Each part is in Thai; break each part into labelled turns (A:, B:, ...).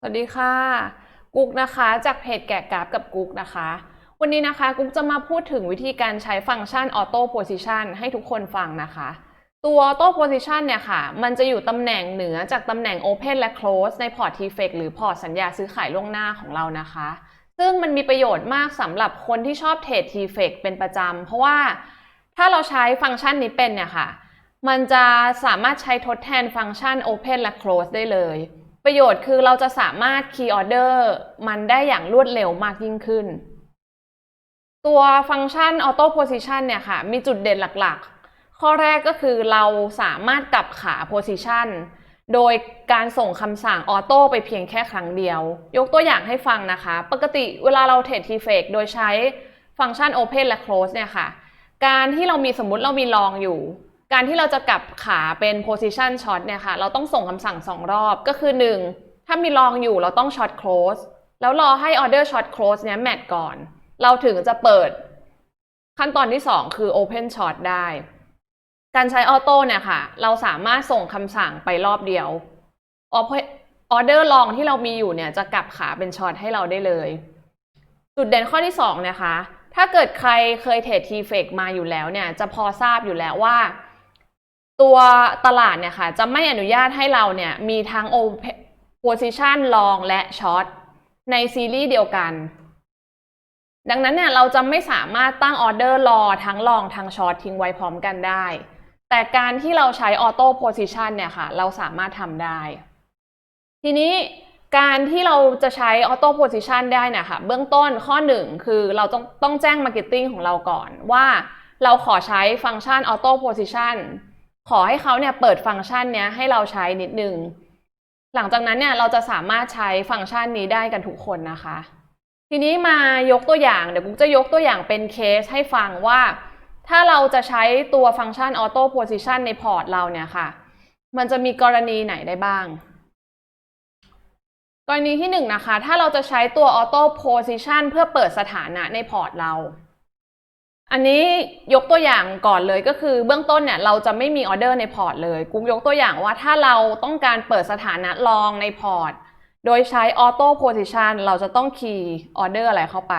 A: สวัสดีค่ะ กุ๊กนะคะจากเพจแกะกราฟกับกุ๊กนะคะ วันนี้นะคะกุ๊กจะมาพูดถึงวิธีการใช้ฟังก์ชัน Auto Position ให้ทุกคนฟังนะคะ ตัว Auto Position เนี่ยค่ะ มันจะอยู่ตำแหน่งเหนือจากตำแหน่ง Open และ Close ในพอร์ต t f e c หรือพอร์ตสัญญาซื้อขายล่วงหน้าของเรานะคะ ซึ่งมันมีประโยชน์มากสำหรับคนที่ชอบเทรด t f e c เป็นประจำเพราะว่าถ้าเราใช้ฟังก์ชันนี้เป็นเนี่ยค่ะ มันจะสามารถใช้ทดแทนฟังก์ชัน Open และ Close ได้เลย ประโยชน์คือเราจะสามารถ Key Order มันได้อย่างรวดเร็วมากยิ่งขึ้น ตัวฟังก์ชัน Auto Position เนี่ยค่ะ มีจุดเด่นหลักๆ ข้อแรกก็คือเราสามารถกลับขา Position โดยการส่งคำสั่ง Auto ไปเพียงแค่ครั้งเดียว ยกตัวอย่างให้ฟังนะคะ ปกติเวลาเราเทรด t f a k โดยใช้ฟังก์ชัน Open และ Close เนี่ยค่ะ การที่เรามีสมมติเรามีลองอยู่ การที่เราจะกลับขาเป็น position short เนี่ยค่ะ เราต้องส่งคำสั่ง2รอบก็คือ 1 ถ้ามีลองอยู่เราต้อง short close แล้วรอให้ order short close เนี่ยแมทก่อน เราถึงจะเปิด ขั้นตอนที่ 2 คือ open short ได้ การใช้ออโต้เนี่ยค่ะ เราสามารถส่งคำสั่งไปรอบเดียวออเดอร์ลองที่เรามีอยู่เนี่ยจะกลับขาเป็นช็อตให้เราได้เลย จุดเด่นข้อที่2นะคะถ้าเกิดใครเคยเทรดทีเฟกมาอยู่แล้วเนี่ย จะพอทราบอยู่แล้วว่า ตัวตลาดเนี่ยค่ะจะไม่อนุญาตให้เราเนี่ยมีทั้ง open position long และ short ในซีรีส์เดียวกัน ดังนั้นเนี่ยเราจะไม่สามารถตั้งออเดอร์รอทั้งลองทั้งช็อตทิ้งไว้พร้อมกันได้ แต่การที่เราใช้ออโต้โพซิชันเนี่ยค่ะเราสามารถทำได้ ทีนี้การที่เราจะใช้ออโต้โพซิชันได้เนี่ยค่ะเบื้องต้นข้อหนึ่งคือเราต้องต้องแจ้งมาร์เก็ตติ้งของเราก่อนว่าเราขอใช้ฟังก์ชันออโต้โพซิชัน ขอให้เขาเนี่ยเปิดฟังก์ชันเนี้ยให้เราใช้นิดนึง หลังจากนั้นเนี่ยเราจะสามารถใช้ฟังก์ชันนี้ได้กันทุกคนนะคะ ทีนี้มายกตัวอย่างเดี๋ยวกุ๊กจะยกตัวอย่างเป็นเคสให้ฟังว่า ถ้าเราจะใช้ตัวฟังก์ชัน Auto Position ในพอร์ตเราเนี่ยค่ะ มันจะมีกรณีไหนได้บ้าง กรณีที่หนึ่งนะคะถ้าเราจะใช้ตัว Auto Position เพื่อเปิดสถานะในพอร์ตเรา อันนี้ยกตัวอย่างก่อนเลยก็คือเบื้องต้นเนี่ยเราจะไม่มีออเดอร์ในพอร์ตเลยกุ๊กยกตัวอย่างว่าถ้าเราต้องการเปิดสถานะลองในพอร์ต โดยใช้ Auto Position เราจะต้องคีย์ออเดอร์อะไรเข้าไป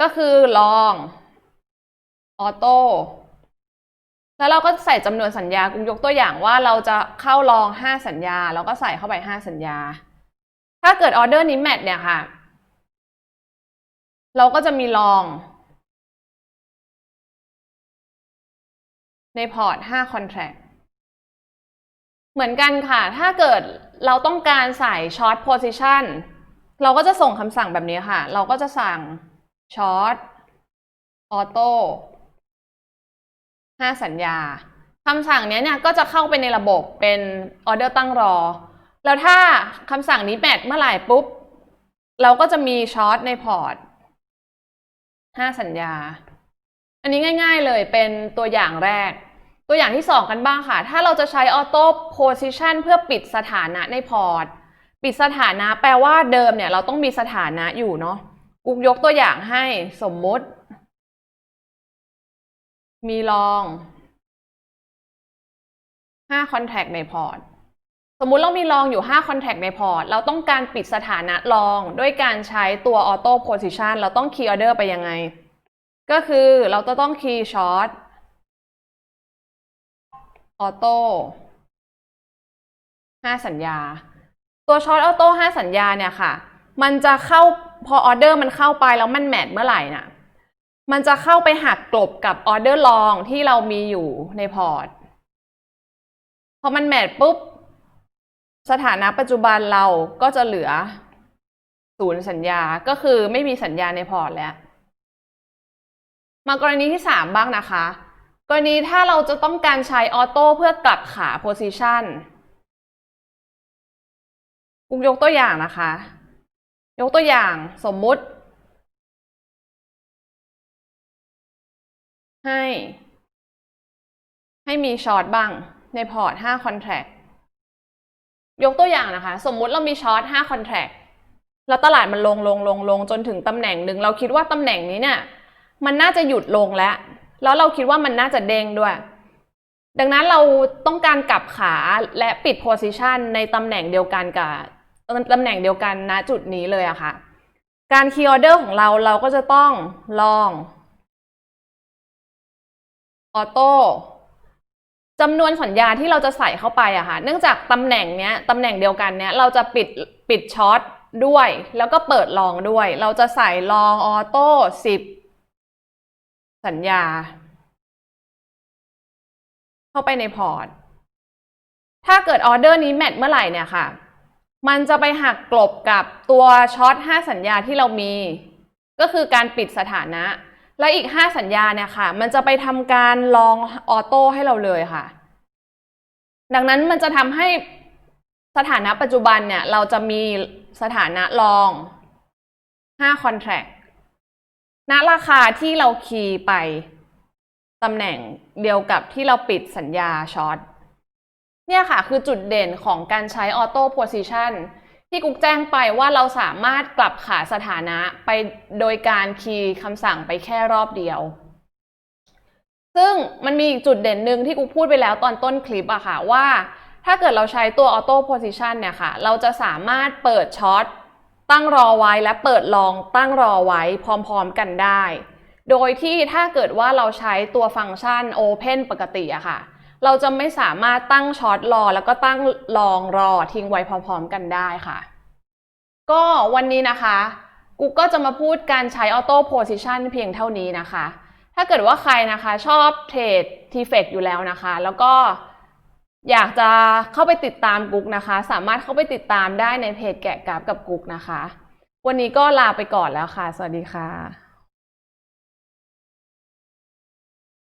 A: ก็คือลองออโต้แล้วเราก็ใส่จำนวนสัญญากุ๊กยกตัวอย่างว่าเราจะเข้าลอง 5 สัญญา แล้วก็ใส่เข้าไป 5 สัญญา ถ้าเกิดออเดอร์นี้แมทเนี่ยค่ะ เราก็จะมีลอง ในพอร์ต5 contract เหมือนกันค่ะ ถ้าเกิดเราต้องการใส่ short position เราก็จะส่งคำสั่งแบบนี้ค่ะ เราก็จะสั่ง short auto 5สัญญาคำสั่งนี้เนี่ยก็จะเข้าไปในระบบเป็นออเดอร์ตั้งรอ แล้วถ้าคำสั่งนี้แมทเมื่อไหร่ปุ๊บ เราก็จะมีช็อตในพอร์ต5สัญญา อันนี้ง่าย ๆเลยเป็นตัวอย่างแรก ตัวอย่างที่ 2 กันบ้างค่ะ ถ้าเราจะใช้ออโต้โพซิชันเพื่อปิดสถานะในพอร์ต ปิดสถานะแปลว่าเดิมเนี่ยเราต้องมีสถานะอยู่เนาะกุ๊กยกตัวอย่างให้สมมุติ มีลอง5 contact ในพอร์ต สมมุติเรามีลองอยู่ 5 contact ในพอร์ต เราต้องการปิดสถานะลองด้วยการใช้ตัว auto position เราต้อง key order ไปยังไง ก็คือเราจะต้อง key short auto 5สัญญา ตัว short auto 5สัญญาเนี่ยค่ะ มันจะเข้าพอออเดอร์มันเข้าไปแล้วมันแมทเมื่อไหร่น่ะ มันจะเข้าไปหักกลบกับออเดอร์ลองที่เรามีอยู่ในพอร์ต พอมันแมทปุ๊บ สถานะปัจจุบันเราก็จะเหลือศูนย์สัญญา ก็คือไม่มีสัญญาในพอร์ตแล้ว มากรณีที่สามบ้างนะคะ กรณีถ้าเราจะต้องการใช้ออโต้เพื่อกลับขาโพซิชันกุ๊กยกตัวอย่างนะคะ ยกตัวอย่างสมมุติ ให้ ให้มีช็อตบ้างในพอร์ต5 contract ยกตัวอย่างนะคะ สมมุติเรามีช็อต5 contract แล้วตลาดมันลงลงลงลงจนถึงตำแหน่งหนึ่ง เราคิดว่าตำแหน่งนี้เนี่ย มันน่าจะหยุดลงแล้ว แล้วเราคิดว่ามันน่าจะเด้งด้วย ดังนั้นเราต้องการกลับขาและปิด position ในตำแหน่งเดียวกันกับตำแหน่งเดียวกันณจุดนี้เลยอะค่ะ การคีย์ออเดอร์ของเราเราก็จะต้องลองออโต้จำนวนสัญญาที่เราจะใส่เข้าไปอะค่ะ เนื่องจากตำแหน่งเนี้ยตำแหน่งเดียวกันเนี้ยเราจะปิดปิดช็อตด้วย แล้วก็เปิดลองด้วย เราจะใส่ลองออโต้สิบ สัญญา เข้าไปในพอร์ต ถ้าเกิดออเดอร์นี้แมทเมื่อไหร่เนี่ยค่ะ มันจะไปหักกลบกับตัวช็อต5สัญญาที่เรามี ก็คือการปิดสถานะ และอีก 5 สัญญาเนี่ยค่ะ มันจะไปทำการลองออโต้ให้เราเลยค่ะ ดังนั้นมันจะทำให้สถานะปัจจุบันเนี่ย เราจะมีสถานะลอง5 contract ณราคาที่เราคีย์ไปตำแหน่งเดียวกับที่เราปิดสัญญาช็อตเนี่ยค่ะ คือจุดเด่นของการใช้ Auto Position ที่กุ๊กแจ้งไปว่าเราสามารถกลับขาสถานะไปโดยการคีย์คำสั่งไปแค่รอบเดียว ซึ่งมันมีอีกจุดเด่นหนึ่งที่กุ๊กพูดไปแล้วตอนต้นคลิปอะค่ะว่า ถ้าเกิดเราใช้ตัว Auto Position เนี่ยค่ะ เราจะสามารถเปิดช็อต ตั้งรอไว้และเปิดลองตั้งรอไว้พร้อมๆกันได้ โดยที่ถ้าเกิดว่าเราใช้ตัวฟังก์ชัน Open ปกติอะค่ะ เราจะไม่สามารถตั้งช็อตรอ แล้วก็ตั้งลองรอทิ้งไว้พร้อมๆกันได้ค่ะ ก็วันนี้นะคะกูก็จะมาพูดการใช้ Auto Position เพียงเท่านี้นะคะ ถ้าเกิดว่าใครนะคะชอบเทรด t f e c อยู่แล้วนะคะ แล้วก็ อยากจะเข้าไปติดตามกุ๊กนะคะ สามารถเข้าไปติดตามได้ในเพจแกะกราฟกับกุ๊กนะคะ วันนี้ก็ลาไปก่อนแล้วค่ะ สวัสดีค่ะ